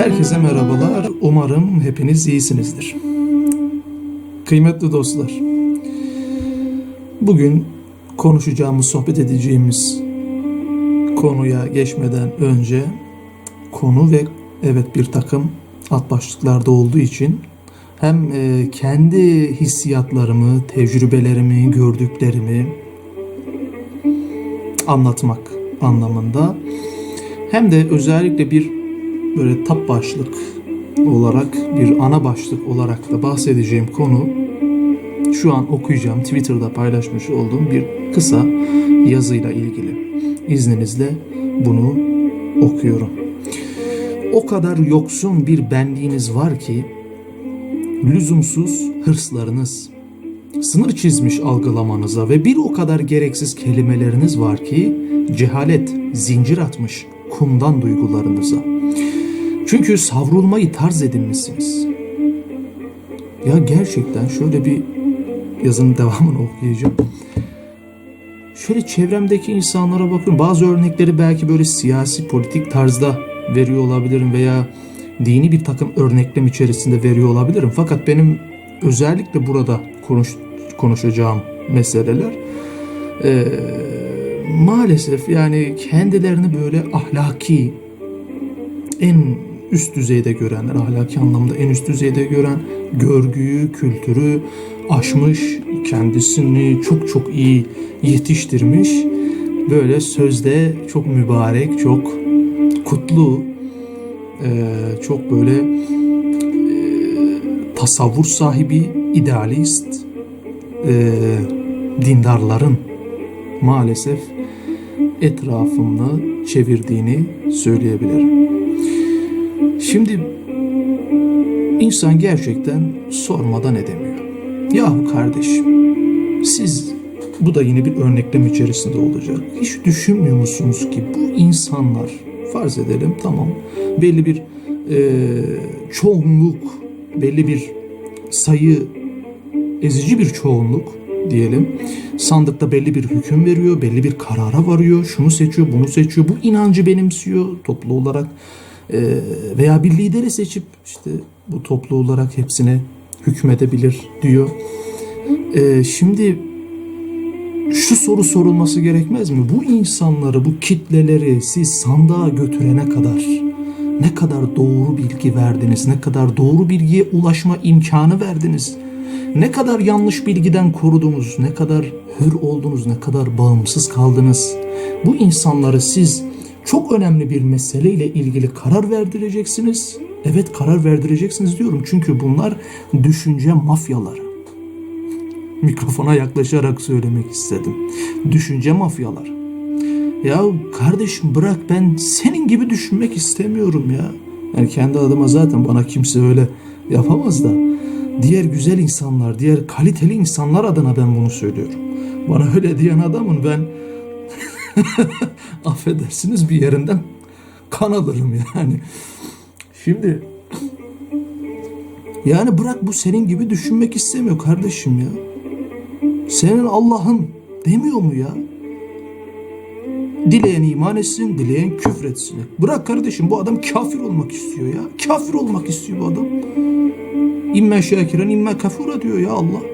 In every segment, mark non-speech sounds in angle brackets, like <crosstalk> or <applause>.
Herkese merhabalar. Umarım hepiniz iyisinizdir. Kıymetli dostlar. Bugün konuşacağımız, sohbet edeceğimiz konuya geçmeden önce konu ve evet bir takım alt başlıklarda olduğu için hem e, kendi hissiyatlarımı, tecrübelerimi, gördüklerimi anlatmak anlamında hem de özellikle bir böyle tap başlık olarak bir ana başlık olarak da bahsedeceğim konu şu an okuyacağım Twitter'da paylaşmış olduğum bir kısa yazıyla ilgili. İzninizle bunu okuyorum. O kadar yoksun bir benliğiniz var ki lüzumsuz hırslarınız, sınır çizmiş algılamanıza ve bir o kadar gereksiz kelimeleriniz var ki cehalet zincir atmış kumdan duygularınıza. Çünkü savrulmayı tarz edinmişsiniz. Ya gerçekten şöyle bir yazının devamını okuyacağım. Şöyle çevremdeki insanlara bakın. Bazı örnekleri belki böyle siyasi politik tarzda veriyor olabilirim veya dini bir takım örneklem içerisinde veriyor olabilirim. Fakat benim özellikle burada konuş, konuşacağım meseleler eee, maalesef yani kendilerini böyle ahlaki en üst düzeyde görenler, ahlaki anlamda en üst düzeyde gören, görgüyü, kültürü aşmış, kendisini çok çok iyi yetiştirmiş, böyle sözde çok mübarek, çok kutlu, çok böyle tasavvur sahibi, idealist dindarların maalesef etrafımda çevirdiğini söyleyebilirim. Şimdi insan gerçekten sormadan edemiyor. Yahu kardeşim siz bu da yine bir örneklem içerisinde olacak. Hiç düşünmüyor musunuz ki bu insanlar farz edelim tamam belli bir e, çoğunluk belli bir sayı ezici bir çoğunluk diyelim sandıkta belli bir hüküm veriyor, belli bir karara varıyor, şunu seçiyor, bunu seçiyor, bu inancı benimsiyor toplu olarak veya bir lideri seçip işte bu toplu olarak hepsine hükmedebilir diyor. Ee, şimdi şu soru sorulması gerekmez mi? Bu insanları, bu kitleleri siz sandığa götürene kadar ne kadar doğru bilgi verdiniz, ne kadar doğru bilgiye ulaşma imkanı verdiniz, ne kadar yanlış bilgiden korudunuz, ne kadar hür oldunuz, ne kadar bağımsız kaldınız. Bu insanları siz çok önemli bir meseleyle ilgili karar verdireceksiniz. Evet karar verdireceksiniz diyorum çünkü bunlar düşünce mafyaları. Mikrofona yaklaşarak söylemek istedim. Düşünce mafyaları. Ya kardeşim bırak ben senin gibi düşünmek istemiyorum ya. Yani kendi adıma zaten bana kimse öyle yapamaz da. Diğer güzel insanlar, diğer kaliteli insanlar adına ben bunu söylüyorum. Bana öyle diyen adamın ben <laughs> affedersiniz bir yerinden kan alırım yani. Şimdi yani bırak bu senin gibi düşünmek istemiyor kardeşim ya. Senin Allah'ın demiyor mu ya? Dileyen iman etsin, dileyen küfür etsin. Bırak kardeşim bu adam kafir olmak istiyor ya. Kafir olmak istiyor bu adam. İmme şakiren imme kafura diyor ya Allah. <laughs>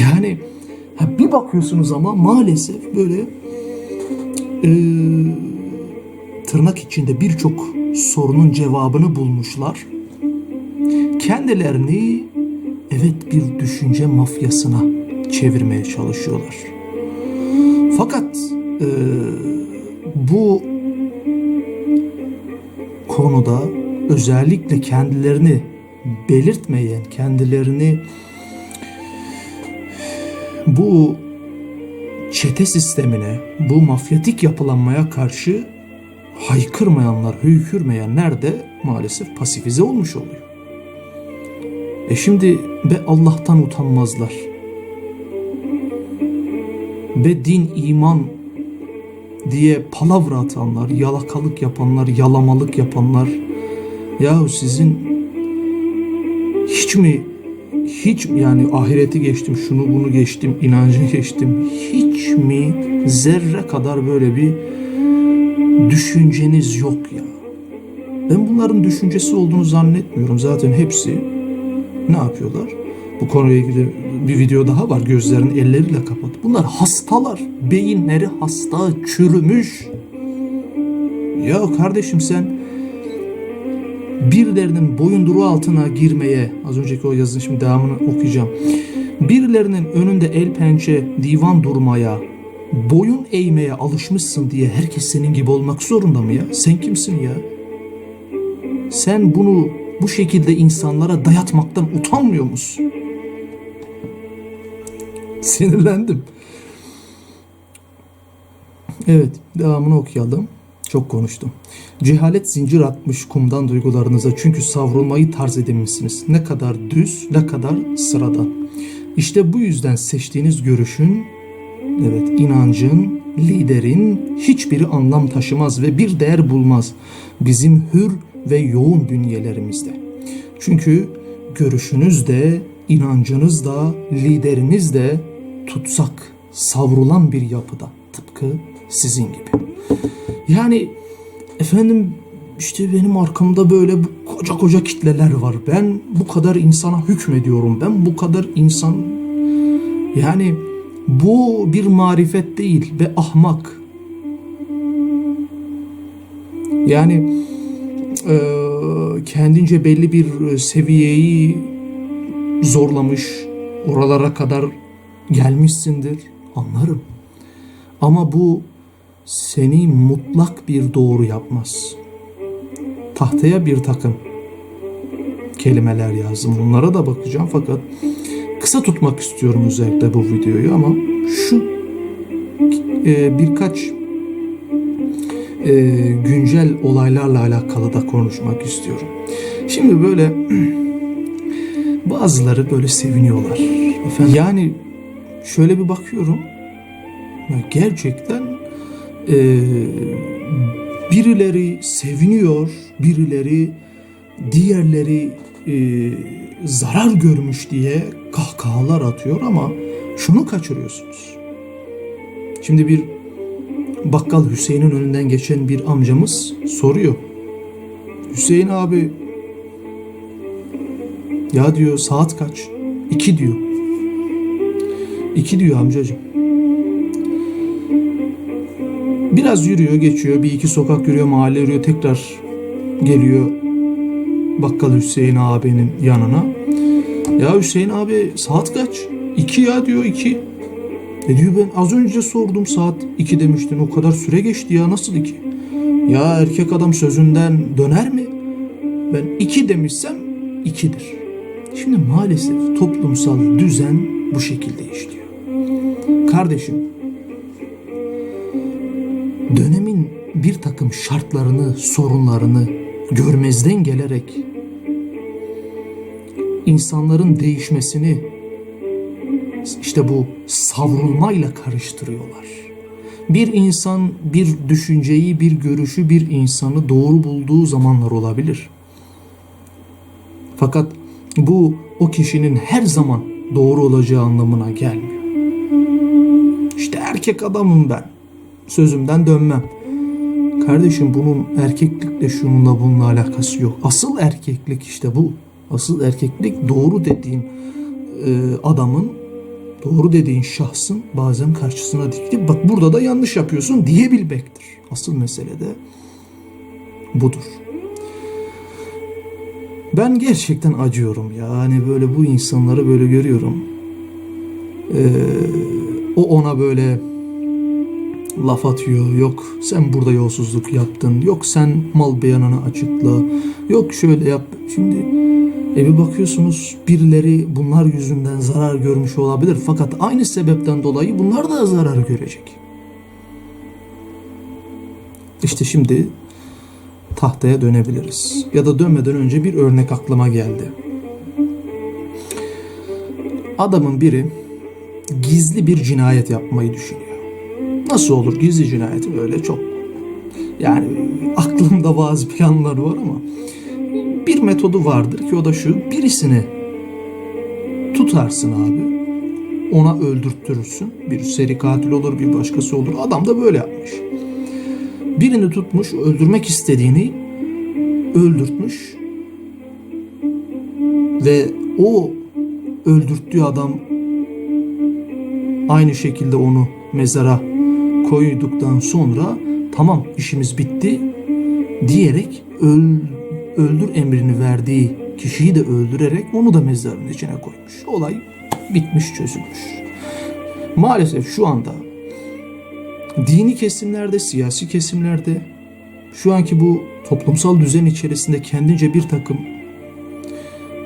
yani ha bir bakıyorsunuz ama maalesef böyle e, tırnak içinde birçok sorunun cevabını bulmuşlar. Kendilerini evet bir düşünce mafyasına çevirmeye çalışıyorlar. Fakat e, bu konuda özellikle kendilerini belirtmeyen, kendilerini bu çete sistemine, bu mafyatik yapılanmaya karşı haykırmayanlar, höykürmeyenler de maalesef pasifize olmuş oluyor. E şimdi be Allah'tan utanmazlar. Be din, iman diye palavra atanlar, yalakalık yapanlar, yalamalık yapanlar. Yahu sizin hiç mi hiç yani ahireti geçtim, şunu bunu geçtim, inancını geçtim. Hiç mi zerre kadar böyle bir düşünceniz yok ya. Ben bunların düşüncesi olduğunu zannetmiyorum. Zaten hepsi ne yapıyorlar? Bu konuyla ilgili bir video daha var. Gözlerini elleriyle kapat. Bunlar hastalar. Beyinleri hasta, çürümüş. Ya kardeşim sen birilerinin boyunduruğu altına girmeye, az önceki o yazının şimdi devamını okuyacağım. Birilerinin önünde el pençe, divan durmaya, boyun eğmeye alışmışsın diye herkes senin gibi olmak zorunda mı ya? Sen kimsin ya? Sen bunu bu şekilde insanlara dayatmaktan utanmıyor musun? Sinirlendim. Evet, devamını okuyalım. Çok konuştum. Cehalet zincir atmış kumdan duygularınıza çünkü savrulmayı tarz edinmişsiniz. Ne kadar düz, ne kadar sıradan. İşte bu yüzden seçtiğiniz görüşün, evet inancın, liderin hiçbiri anlam taşımaz ve bir değer bulmaz bizim hür ve yoğun bünyelerimizde. Çünkü görüşünüz de, inancınız da, lideriniz de tutsak, savrulan bir yapıda. Tıpkı sizin gibi. Yani efendim işte benim arkamda böyle koca koca kitleler var. Ben bu kadar insana hükmediyorum. Ben bu kadar insan yani bu bir marifet değil ve ahmak. Yani e, kendince belli bir seviyeyi zorlamış, oralara kadar gelmişsindir. Anlarım. Ama bu seni mutlak bir doğru yapmaz. Tahtaya bir takım kelimeler yazdım. Bunlara da bakacağım fakat kısa tutmak istiyorum özellikle bu videoyu ama şu e, birkaç e, güncel olaylarla alakalı da konuşmak istiyorum. Şimdi böyle <clears throat> bazıları böyle seviniyorlar. Efendim, yani şöyle bir bakıyorum gerçekten e, birileri seviniyor, birileri diğerleri e, zarar görmüş diye kahkahalar atıyor ama şunu kaçırıyorsunuz. Şimdi bir bakkal Hüseyin'in önünden geçen bir amcamız soruyor. Hüseyin abi ya diyor saat kaç? İki diyor. İki diyor amcacığım. Biraz yürüyor, geçiyor. Bir iki sokak yürüyor, mahalle yürüyor. Tekrar geliyor Bakkal Hüseyin abinin yanına. Ya Hüseyin abi saat kaç? İki ya diyor iki. E diyor ben az önce sordum saat iki demiştin. O kadar süre geçti ya nasıl iki? Ya erkek adam sözünden döner mi? Ben iki demişsem ikidir. Şimdi maalesef toplumsal düzen bu şekilde işliyor. Kardeşim dönemin bir takım şartlarını, sorunlarını görmezden gelerek insanların değişmesini işte bu savrulmayla karıştırıyorlar. Bir insan bir düşünceyi, bir görüşü, bir insanı doğru bulduğu zamanlar olabilir. Fakat bu o kişinin her zaman doğru olacağı anlamına gelmiyor. İşte erkek adamım ben sözümden dönmem. Kardeşim bunun erkeklikle şununla bununla alakası yok. Asıl erkeklik işte bu. Asıl erkeklik doğru dediğin e, adamın, doğru dediğin şahsın bazen karşısına dikilip bak burada da yanlış yapıyorsun diyebilmektir. Asıl mesele de budur. Ben gerçekten acıyorum ya. Hani böyle bu insanları böyle görüyorum. Ee, o ona böyle laf atıyor. Yok sen burada yolsuzluk yaptın. Yok sen mal beyanını açıkla. Yok şöyle yap. Şimdi e bir bakıyorsunuz birileri bunlar yüzünden zarar görmüş olabilir. Fakat aynı sebepten dolayı bunlar da zarar görecek. İşte şimdi tahtaya dönebiliriz. Ya da dönmeden önce bir örnek aklıma geldi. Adamın biri gizli bir cinayet yapmayı düşünüyor. Nasıl olur gizli cinayeti? Böyle çok. Yani aklımda bazı planlar var ama bir metodu vardır ki o da şu birisini tutarsın abi ona öldürttürürsün. Bir seri katil olur bir başkası olur. Adam da böyle yapmış. Birini tutmuş öldürmek istediğini öldürtmüş ve o öldürttüğü adam aynı şekilde onu mezara koyduktan sonra tamam işimiz bitti diyerek öl, öldür emrini verdiği kişiyi de öldürerek onu da mezarın içine koymuş. Olay bitmiş çözülmüş. Maalesef şu anda dini kesimlerde, siyasi kesimlerde şu anki bu toplumsal düzen içerisinde kendince bir takım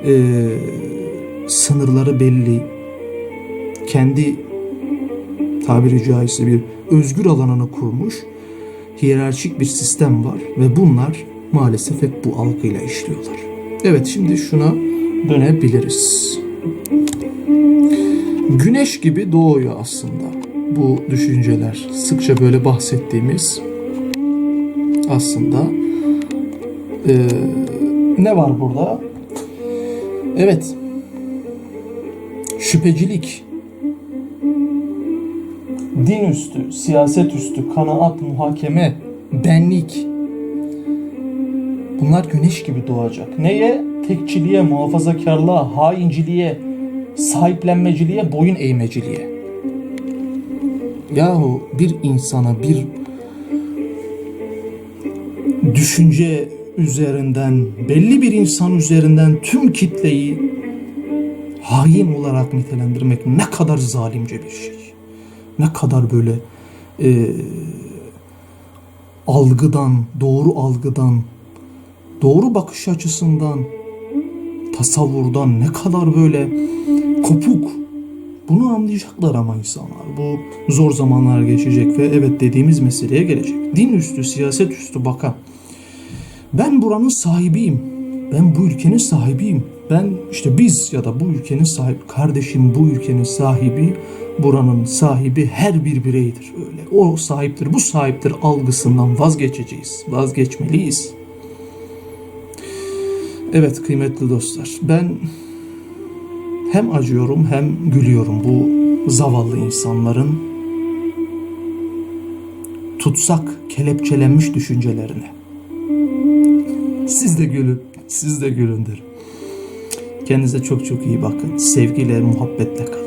eee, sınırları belli, kendi tabiri caizse bir özgür alanını kurmuş hiyerarşik bir sistem var ve bunlar maalesef hep bu algıyla işliyorlar. Evet şimdi şuna dönebiliriz. Güneş gibi doğuyor aslında bu düşünceler. Sıkça böyle bahsettiğimiz aslında eee, ne var burada? Evet. Şüphecilik, din üstü, siyaset üstü, kanaat, muhakeme, benlik. Bunlar güneş gibi doğacak. Neye? Tekçiliğe, muhafazakarlığa, hainciliğe, sahiplenmeciliğe, boyun eğmeciliğe. Yahu bir insana bir düşünce üzerinden, belli bir insan üzerinden tüm kitleyi hain olarak nitelendirmek ne kadar zalimce bir şey. Ne kadar böyle e, algıdan, doğru algıdan, doğru bakış açısından, tasavvurdan ne kadar böyle kopuk. Bunu anlayacaklar ama insanlar. Bu zor zamanlar geçecek ve evet dediğimiz meseleye gelecek. Din üstü, siyaset üstü bakan. Ben buranın sahibiyim. Ben bu ülkenin sahibiyim. Ben işte biz ya da bu ülkenin sahibi, kardeşim bu ülkenin sahibi, buranın sahibi her bir bireydir öyle. O sahiptir, bu sahiptir algısından vazgeçeceğiz. Vazgeçmeliyiz. Evet kıymetli dostlar. Ben hem acıyorum hem gülüyorum bu zavallı insanların tutsak, kelepçelenmiş düşüncelerine. Siz de gülün, siz de gülün derim. Kendinize çok çok iyi bakın. Sevgiyle, muhabbetle kalın.